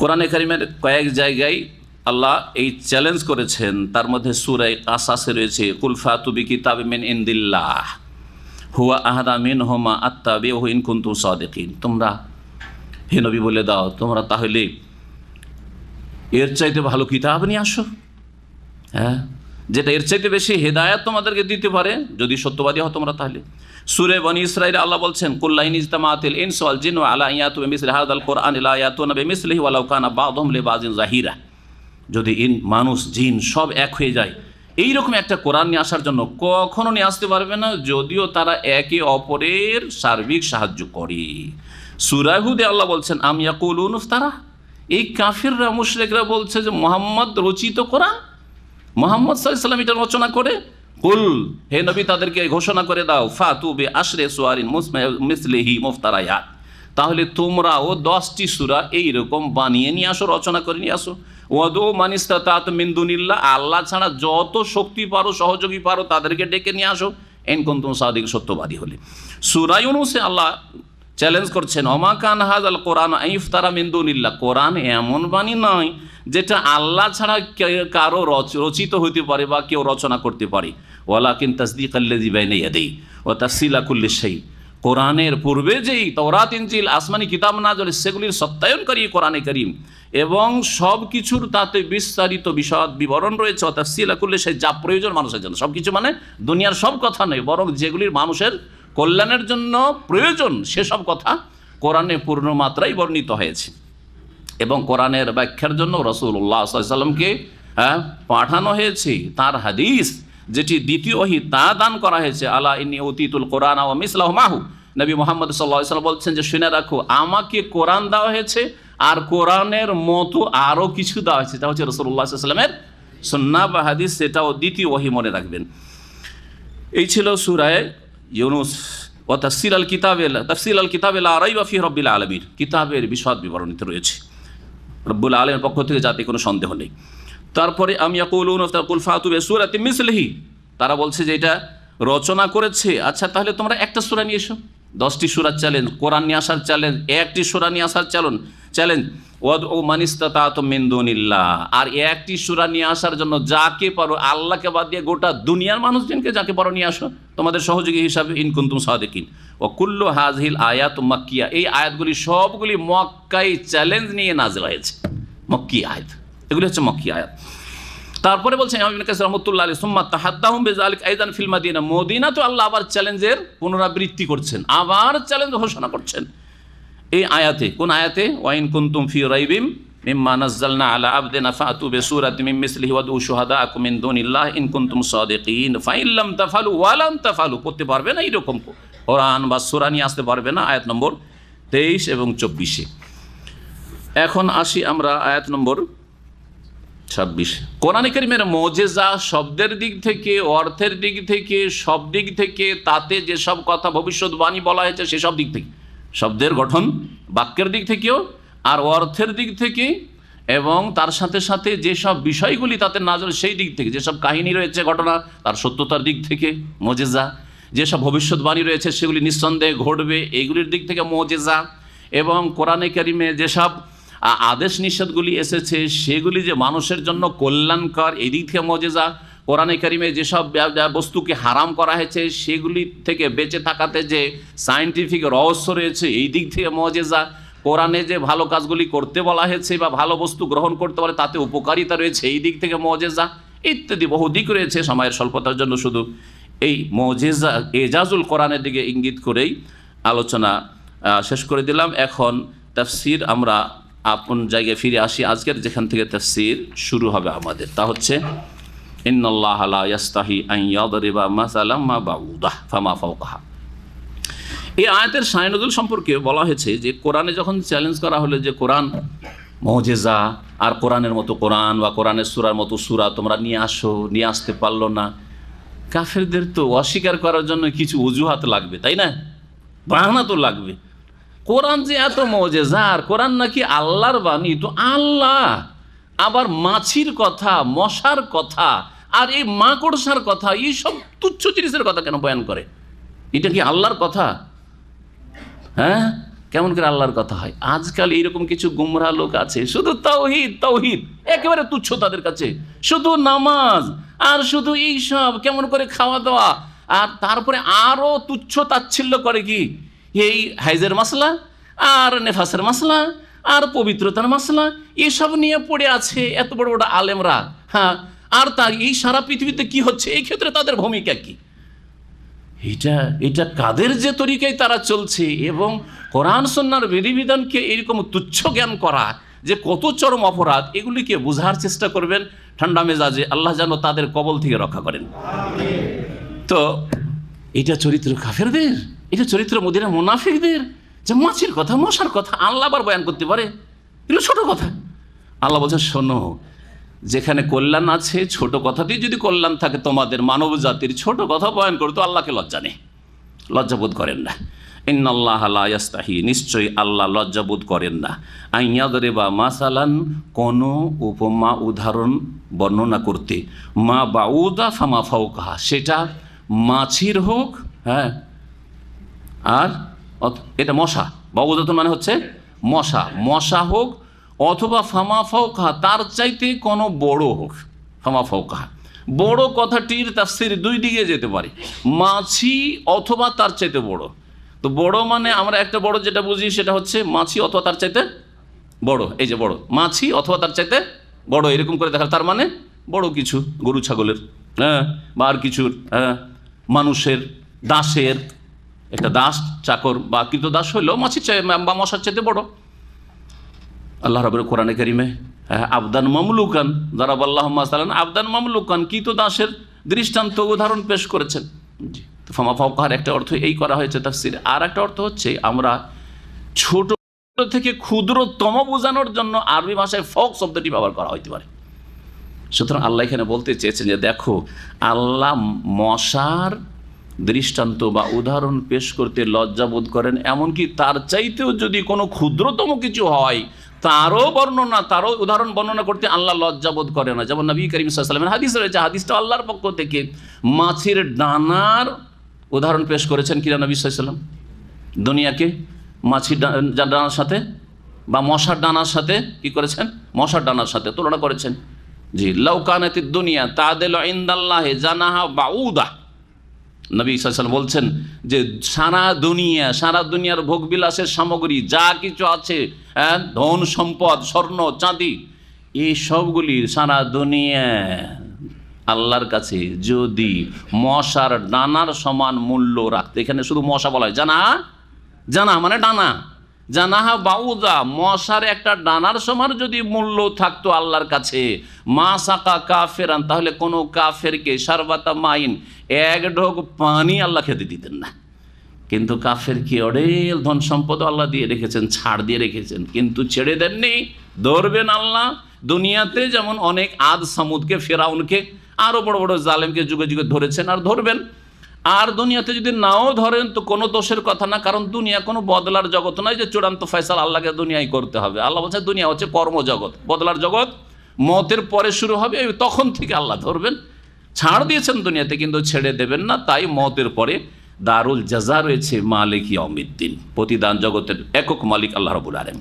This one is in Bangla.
কোরআনে কারিমের কয়েক জায়গায় আল্লাহ এই চ্যালেঞ্জ করেছেন। তার মধ্যে সুরাই কাসাসে রয়েছে কুলফা তুবি কিতাব মিন ইন্দিল্লাহ, হুয়া আহাদা মিন হোমা আত্মাবে ও ইন কুন্তু সাদেকিন। তোমরা হে নবী বলে দাও, তোমরা তাহলে এর চাইতে ভালো কিতাব নিয়ে আসো। হ্যাঁ যেটা এর চাইতে বেশি হেদায়াত তোমাদেরকে দিতে পারে, যদি সত্যবাদী হও তোমরা তাহলে। সুরে বনি ইসরাইল আল্লাহ বলছেন কুল্লাইন ইজতামাতিল ইনসাল জিন ওয়া আলা ইয়াতু বিমিসলি হাদাল কোরআন লা ইয়াতুনা বিমিসলিহি ওয়ালাউ কানা বাযহুম লিবাযিন জাহিরা। যদি ইন, মানুষ, জিন সব এক হয়ে যায় এই রকম একটা কোরআন নিয়ে আসার জন্য কখনো নিয়ে আসতে পারবে না, যদিও তারা একে অপরের সার্বিক সাহায্য করে। সুরাহুদে আল্লাহ বলছেন, আমি ইয়াকুলুন তারা এই কাফিররা, মুশরিকরা বলছে যে, মোহাম্মদ রচিত কোরআন? মোহাম্মদ সাল্লাম এটা রচনা করে কুল। হে নবী, তাদেরকে ঘোষণা করে দাও, ফাতু বে আশরে সোয়ারিন মিসলেহি মুফতারায়াত তাহলে তোমরাও দশটি সুরা এইরকম বানিয়ে নিয়ে আসো, রচনা করে নিয়ে আসো। ওয়াদু মানিস্তা তাত মিন্দুনিল্লা আল্লাহ ছাড়া যত শক্তি পারো, সহযোগী পারো, তাদেরকে ডেকে নিয়ে আসো। এন তুম সাদিক সত্যবাদী হলে। সুরাই অনুসে আল্লাহ চ্যালেঞ্জ করছেন অমা কান হাজ আল কোরআন ইফতারা মিন্দুনিল্লা কোরআন এমন বাণী নয় যেটা আল্লাহ ছাড়া কারও রচ- রচিত হইতে পারে বা কেউ রচনা করতে পারে। ওয়ালা কিন তসদিক আল্লাজি বাইনে ইয়াদেই ও তাসিলা সেই কোরআনের পূর্বে যেই তওরাত, ইনজিল, আসমানি কিতাব না জলে সেগুলির সত্যায়নকারী কোরআনে করিম এবং সব কিছুর তাতে বিস্তারিত বিশদ বিবরণ রয়েছে অর্থাৎ সিলাকুল্লে সেই যা প্রয়োজন মানুষের জন্য। সব কিছু মানে দুনিয়ার সব কথা নয়, বরং যেগুলির মানুষের কল্যাণের জন্য প্রয়োজন সেসব কথা কোরআনে পূর্ণ মাত্রায় বর্ণিত হয়েছে। এবং কোরআনের ব্যাখ্যার জন্য রসুল্লাহ সাল্লামকে হ্যাঁ পাঠানো হয়েছে। তার হাদিস যেটি দ্বিতীয় ওহি তা দান করা হয়েছে, আলা ইনি অতীতুল কোরআন ও মিসলাহ মাহু। নবী মোহাম্মদ সাল্লাহ সাল্লাম বলছেন যে, শুনে রাখো, আমাকে কোরআন দেওয়া হয়েছে আর কোরআনের মতো আরও কিছু দেওয়া হয়েছে। তা হচ্ছে রসুল্লাহ সাল্লামের সন্না বা হাদিস, সেটাও দ্বিতীয় ওহি মনে রাখবেন। এই ছিল সুরায় ইউনুস ও তফসিল আল কিতাবেল তফসিল আল কিতাবেল আরাই বাফি রব্বিল আলমীর কিতাবের বিশদ বিবরণীতে রয়েছে। রব্বুল আলমের পক্ষ থেকে যাতে কোনো সন্দেহ নেই। তারপরে, আমি ইয়াকুলুন কুল ফাতুবে সুরাতি মিসলিহি তারা বলছে যে এটা রচনা করেছে। আচ্ছা তাহলে তোমরা একটা সুরা নিয়ে এসো। দশটি সুরার চ্যালেঞ্জ কোরআন নিয়ে আসার চ্যালেঞ্জ একটি সুরা নিয়ে আসার চ্যালেঞ্জ চ্যালেঞ্জ ওয়াদ ও মানিস্তা মিন্দুনিল্লাহ আর একটি সুরা নিয়ে আসার জন্য যাকে পারো, আল্লাহকে বাদ দিয়ে গোটা দুনিয়ার মানুষজনকে যাকে পারো নিয়ে আসো, তোমাদের সহযোগী হিসাবে ইনকুন্তুম সাদেকিন। ও কুল্লু হাজহিল আয়াত মাক্কিয়া। এই আয়াতগুলি সবগুলি মক্কাই চ্যালেঞ্জ নিয়ে নাজেল হয়েছে। মক্কি আয়াত। এগুলি হচ্ছে মক্কি আয়াত। তারপরে বলছেন রহমতুল্লাহ আলাইহি, সুম্মা তাহাদ্দাহুম বিযালিক আইদান ফিল মাদিনা। মদিনা তো আল্লাহ আবার চ্যালেঞ্জের পুনরাবৃত্তি করছেন, আবার চ্যালেঞ্জ ঘোষণা করছেন। এই আয়াতে, কোন আয়াতে? ওয়াইন কুনতুম ফি রাইবিম মিম্মা আলা ফাতু ফাইন তাফালু করতে পারবে না বা আসতে পারবে না। আয়াত নম্বর তেইশ এবং চব্বিশে। এখন আসি আমরা আয়াত নম্বর ছাব্বিশ। কোরআনে করিমের মোজেজা শব্দের দিক থেকে, অর্থের দিক থেকে, সব দিক থেকে, তাতে যেসব কথা ভবিষ্যৎবাণী বলা হয়েছে সেসব দিক থেকে। শব্দের গঠন বাক্যের দিক থেকেও আর অর্থের দিক থেকে এবং তার সাথে সাথে যেসব বিষয়গুলি তাতে নাজল সেই দিক থেকে যেসব কাহিনী রয়েছে, ঘটনা, তার সত্যতার দিক থেকে, মোজেজা যেসব ভবিষ্যৎবাণী রয়েছে সেগুলি নিঃসন্দেহে ঘটবে, এগুলির দিক থেকে মোজেজা এবং কোরআনে কারিমে যেসব আদেশ নিষেধগুলি এসেছে, সেগুলি যে মানুষের জন্য কল্যাণকর এই দিক থেকে মজেজা কোরআনে কারিমে যেসব বস্তুকে হারাম করা হয়েছে, সেগুলি থেকে বেঁচে থাকাতে যে সায়েন্টিফিক রহস্য রয়েছে, এই দিক থেকে মজেজা, কোরআনে যে ভালো কাজগুলি করতে বলা হয়েছে বা ভালো বস্তু গ্রহণ করতে পারে, তাতে উপকারিতা রয়েছে, এই দিক থেকে মজেজা ইত্যাদি বহু দিক রয়েছে সময়ের স্বল্পতার জন্য শুধু। এই মজেজা, এজাজুল কোরআনের দিকে ইঙ্গিত করেই আলোচনা শেষ করে দিলাম। এখন তাফসির আমরা আপন জায়গায় ফিরে আসি। আজকের যেখান থেকে তাফসির শুরু হবে আমাদের, তা হচ্ছে এই আয়াতের সায়নদুল সম্পর্কে বলা হয়েছে যে কোরআনে যখন চ্যালেঞ্জ করা হলো যে কোরআন মজেজা, আর কোরআনের মতো কোরআন বা কোরআনের সুরার মতো সুরা তোমরা নিয়ে আসো, নিয়ে আসতে পারল না, কাফেরদের তো অস্বীকার করার জন্য কিছু অজুহাত লাগবে, তাই না? বাহানা তো লাগবে। কোরআন যে এত মজেজা, আর কোরআন নাকি আল্লাহর বাণী, তো আল্লাহ আবার মাছির কথা, মশার কথা, আর এই মাকড়সার কথা এইসব তুচ্ছ জিনিসের কথা কেন বয়ান করে? এটা কি আল্লাহর কথা? হ্যাঁ? কেমন করে আল্লাহর কথা হয়? আজকাল এইরকম কিছু গুমরা লোক আছে, শুধু তৌহিদ তৌহিদ একেবারে তুচ্ছ তাদের কাছে। শুধু নামাজ, আর শুধু এইসব কেমন করে খাওয়া দাওয়া আর তারপরে আরও তুচ্ছ তাচ্ছিল্য করে কি? এই হাইজের মশলা আর নেফাসের মশলা আর পবিত্রতার মশলা এসব নিয়ে পড়ে আছে এত বড় বড় আলেমরা। হ্যাঁ আর তার এই সারা পৃথিবীতে কি হচ্ছে? এই ক্ষেত্রে তাদের ভূমিকা কি? এটা এটা কাদের যে তরিকায় তারা চলছে এবং কোরআন সন্ন্যার বিধিবিধানকে এরকম তুচ্ছ জ্ঞান করা যে কত চরম অপরাধ এগুলিকে বোঝার চেষ্টা করবেন? ঠান্ডা মেজাজে আল্লাহ যেন তাদের কবল থেকে রক্ষা করেন। তো, এটা চরিত্র কাফেরদের? এটা চরিত্র মদিনা মুনাফিকদের? যে মাছের কথা, মশার কথা আল্লাহ আবার বয়ান করতে পারে? এগুলো ছোট কথা। আল্লাহ বলছে শোনো, যেখানে কল্যাণ আছে, ছোট কথাতেই যদি কল্যাণ থাকে, তোমাদের মানব জাতির ছোট কথা বয়ান করতো আল্লাহকে লজ্জা নেই। লজ্জাবোধ করেন না। ইন্নাল্লাহ ইয়াস্তাহি, নিশ্চয়ই আল্লাহ লজ্জাবোধ করেন না। আইয়াদরে বা মাসালান, কোনো উপমা উদাহরণ বর্ণনা করতে। মা বাউদা ফামা ফাউকাহা, সেটা মাছির হোক হ্যাঁ আর এটা মশা। বাবুদাতন মানে হচ্ছে মশা। মশা হোক অথবা ফামা ফৌকাহা তার চাইতে কোনো বড় হোক, ফামা ফৌকাহা বড় কথাটির তার তাফসির দুই দিকে যেতে পারে। মাছি অথবা তার চাইতে বড়। তো বড় মানে আমরা একটা বড় যেটা বুঝি সেটা হচ্ছে মাছি অথবা তার চাইতে বড়। এই যে বড়। মাছি অথবা তার চাইতে বড়। এরকম করে দেখা তার মানে বড় কিছু, গরু, ছাগলের হ্যাঁ বা আর কিছুর হ্যাঁ মানুষের, দাসের একটা দাস চাকর বা কৃত দাস হইলেও মাছির চাই বা মশার চাইতে বড়। আল্লাহ রবের কোরআনে কারিমে হ্যাঁ, আবদান মামলুকান দারাব আল্লাহ মাসালান আবদান মামলুকান কৃত দাসের দৃষ্টান্ত উদাহরণ পেশ করেছেন। জি ফামা ফাউকাহার একটা অর্থ এই করা হয়েছে তাফসির। আর একটা অর্থ হচ্ছে আমরা ছোট থেকে ক্ষুদ্রতম বোঝানোর জন্য আরবি ভাষায় ফক শব্দটি ব্যবহার করা হইতে পারে। সুতরাং আল্লাহ এখানে বলতে চেয়েছেন যে দেখো আল্লাহ মশার দৃষ্টান্ত বা উদাহরণ পেশ করতে লজ্জাবোধ করেন, এমনকি তার চাইতেও যদি কোনো ক্ষুদ্রতম কিছু হয়, তারও বর্ণনা, তারও উদাহরণ বর্ণনা করতে আল্লাহ লজ্জাবোধ করে না। যেমন নবী করিম সাল্লামের হাদিস রয়েছে, হাদিসটা আল্লাহর পক্ষ থেকে মাছের ডানার উদাহরণ পেশ করেছেন কিরা নবী সাল্লাম দুনিয়াকে মাছির ডানার সাথে বা মশার ডানার সাথে কি করেছেন? মশার ডানার সাথে তুলনা করেছেন। জি লৌকানাতি দুনিয়া তাদেল ইন্দাল্লাহে জানাহা বাউদা। নবী সাল্লাম বলছেন যে সারা দুনিয়া সারা দুনিয়ার ভোগবিলাসের সামগ্রী যা কিছু আছে হ্যাঁ, ধন সম্পদ স্বর্ণ চাঁদি এই সবগুলি সারা দুনিয়া। আল্লাহর কাছে যদি মশার ডানার সমান মূল্য রাখতে এখানে শুধু মশা বলা হয় জানা? জানা মানে ডানা। জানাহা বাউদা, মশার একটা ডানার সমান যদি মূল্য থাকতো আল্লাহর কাছে। মা সাকা কাফেরান, তাহলে কোনো কাফেরকে সারবাতা মাইন, এক ঢোক পানি আল্লাহ খেতে দিতেন না। কিন্তু কাফের কি অডেল ধন সম্পদ আল্লাহ দিয়ে রেখেছেন, ছাড় দিয়ে রেখেছেন। কিন্তু ছেড়ে দেননি, ধরবেন আল্লাহ। দুনিয়াতে যেমন অনেক আদ সামুদকে, ফেরাউনকে আরও বড় বড় জালেমকে যুগে যুগে ধরেছেন আর ধরবেন। আর দুনিয়াতে যদি নাও ধরেন, তো কোনো দোষের কথা না, কারণ দুনিয়া কোনো বদলার জগৎ নয় যে চূড়ান্ত ফয়সাল আল্লাহকে দুনিয়ায় করতে হবে। আল্লাহ বলছে দুনিয়া হচ্ছে কর্মজগৎ। বদলার জগৎ মতের পরে শুরু হবে তখন থেকে আল্লাহ ধরবেন। ছাড় দিয়েছেন দুনিয়াতে, কিন্তু ছেড়ে দেবেন না, তাই মতের পরে দারুল জাজা রয়েছে মালিক ইয়মিদ্দিন প্রতিদান জগতের একক মালিক আল্লাহ রবুল আলম